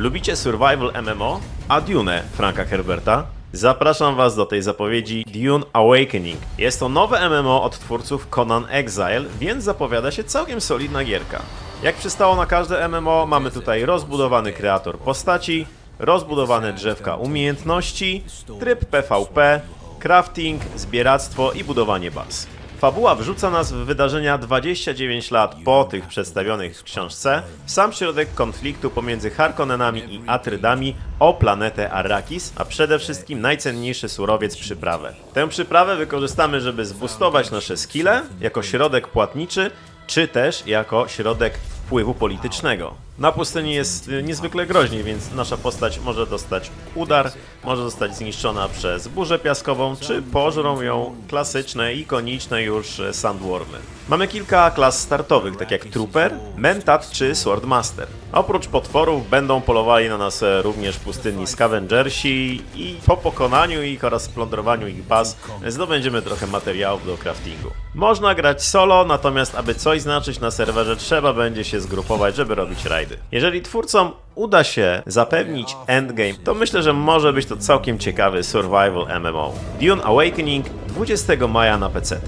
Lubicie survival MMO? A Dune Franka Herberta? Zapraszam Was do tej zapowiedzi Dune Awakening. Jest to nowe MMO od twórców Conan Exile, więc zapowiada się całkiem solidna gierka. Jak przystało na każde MMO, mamy tutaj rozbudowany kreator postaci, rozbudowane drzewka umiejętności, tryb PvP, crafting, zbieractwo i budowanie baz. Fabuła wrzuca nas w wydarzenia 29 lat po tych przedstawionych w książce, w sam środek konfliktu pomiędzy Harkonnenami i Atrydami o planetę Arrakis, a przede wszystkim najcenniejszy surowiec przyprawę. Tę przyprawę wykorzystamy, żeby zbustować nasze skille jako środek płatniczy, czy też jako środek wpływu politycznego. Na pustyni jest y, niezwykle groźnie, więc nasza postać może dostać udar, może zostać zniszczona przez burzę piaskową, czy pożrą ją klasyczne, ikoniczne już e, sandwormy. Mamy kilka klas startowych, tak jak Trooper, Mentat czy Swordmaster. Oprócz potworów będą polowali na nas e, również pustynni Scavengersi i po pokonaniu ich oraz splądrowaniu ich baz zdobędziemy trochę materiałów do craftingu. Można grać solo, natomiast aby coś znaczyć na serwerze trzeba będzie zgrupować, żeby robić rajdy. Jeżeli twórcom uda się zapewnić endgame, to myślę, że może być to całkiem ciekawy survival MMO. Dune Awakening 20 maja na PC.